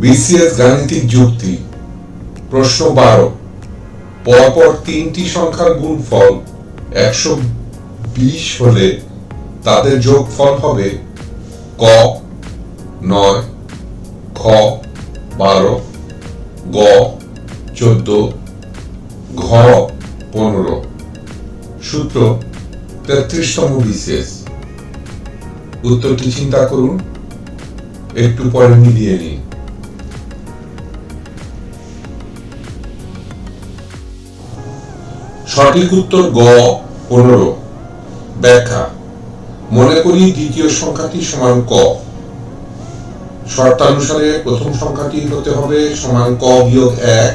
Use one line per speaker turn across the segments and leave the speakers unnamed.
BCS গাণিতিক যুক্তি। প্রশ্ন বারো। পরপর তিনটি সংখ্যার গুণফল একশো বিশ হলে তাদের যোগফল হবে ক, নয় খ বারো, গ, চোদ্দ, ঘ, পনেরো। সূত্র তেত্রিশতম বিসিএস। উত্তরটি চিন্তা করুন। একটু পরে মিলিয়ে নিন। সঠিক উত্তর গ, পনেরো। ব্যাখ্যা। মনে করি দ্বিতীয় সংখ্যাটি সমান ক। শর্তানুসারে প্রথম সংখ্যাটি হতে হবে সমান ক বিয়োগ এক।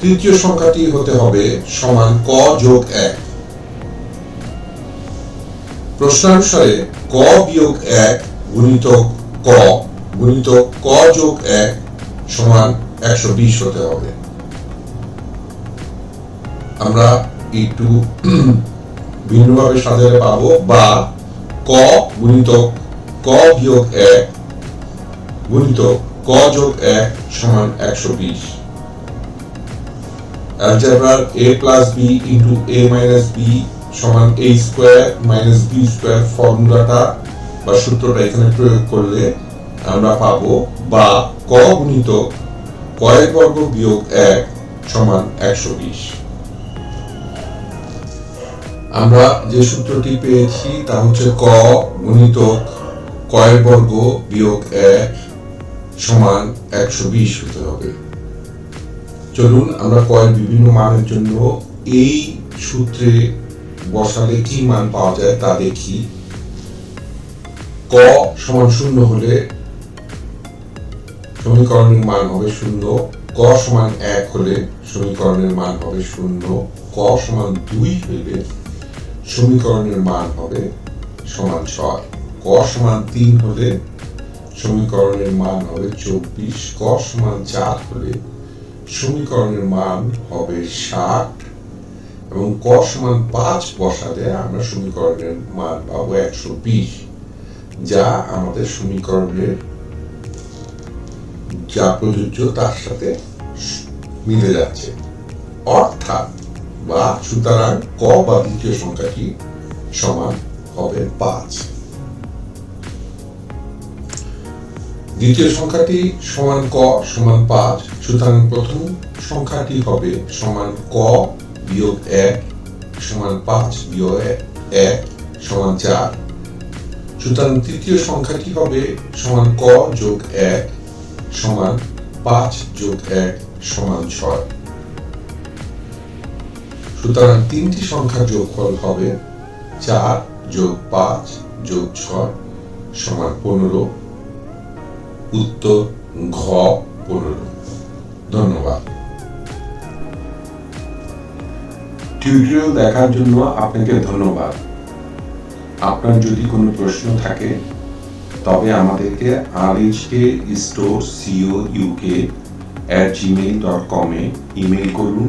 তৃতীয় সংখ্যাটি হতে হবে সমান ক যোগ এক। প্রশ্নানুসারে ক বিয়োগ এক গুণিত ক গুণিত ক যোগ এক সমান একশো বিশ হতে হবে। আমরা একটু ভিন্নভাবে সাজালে পাবো বা ক গুণিত ক বিয়োগ এক গুণিত ক যোগ এক সমান একশো বিশ। অ্যালজেব্রার a plus B into A minus B সমান a square minus B square ফর্মুলাটা বা সূত্রটা এখানে প্রয়োগ করলে আমরা পাবো বা ক গুণিত কয়েক বর্গ বিয়োগ এক সমান একশো বিশ। আমরা যে সূত্রটি পেয়েছি তা হচ্ছে ক গুণিত কয়েক বর্গ বিয়োগ এক সমান একশো বিশ হতে হবে। চলুন আমরা কয়েক বিভিন্ন মানের জন্য এই সূত্রে বসালে কি মান পাওয়া যায় তা দেখি। ক সমান শূন্য হলে সমীকরণের মান হবে শূন্য। ক সমান এক হলে সমীকরণের মান হবে শূন্য। ক সমান দুই হইলে সমীকরণের মান হবে সমান ছয়। ক সমান তিন হলে সমীকরণের মান হবে চব্বিশ। ক সমান চার হলে সমীকরণের মান হবে ষাট। এবং ক সমান পাঁচ বসালে আমরা সমীকরণের মান পাবো একশো বিশ, যা আমাদের সমীকরণের যা প্রযোজ্য তার সাথে মিলে যাচ্ছে। অর্থাৎ বা সুতরাং ক বা দ্বিতীয় সমান হবে পাঁচ। দ্বিতীয় সংখ্যাটি সমান ক সমান পাঁচ, সুতরাং প্রথম সংখ্যাটি হবে সমান ক বিয়োগ এক সমান পাঁচ বিয়োগ এক সমান চার। সুতরাং তৃতীয় সংখ্যাটি হবে সমান ক যোগ এক সমান পাঁচ যোগ এক সমান ছয়। সুতরাং তিনটি সংখ্যার যোগফল হবে চার যোগ পাঁচ যোগ ছয় সমান পনেরো, উত্তর ঘ পনেরো। ধন্যবাদ। টিউটোরিয়াল দেখার জন্য আপনাকে ধন্যবাদ। আপনার যদি কোনো প্রশ্ন থাকে, তবে আমাদেরকে R K store C O UK at Gmail dot কমে ইমেল করুন।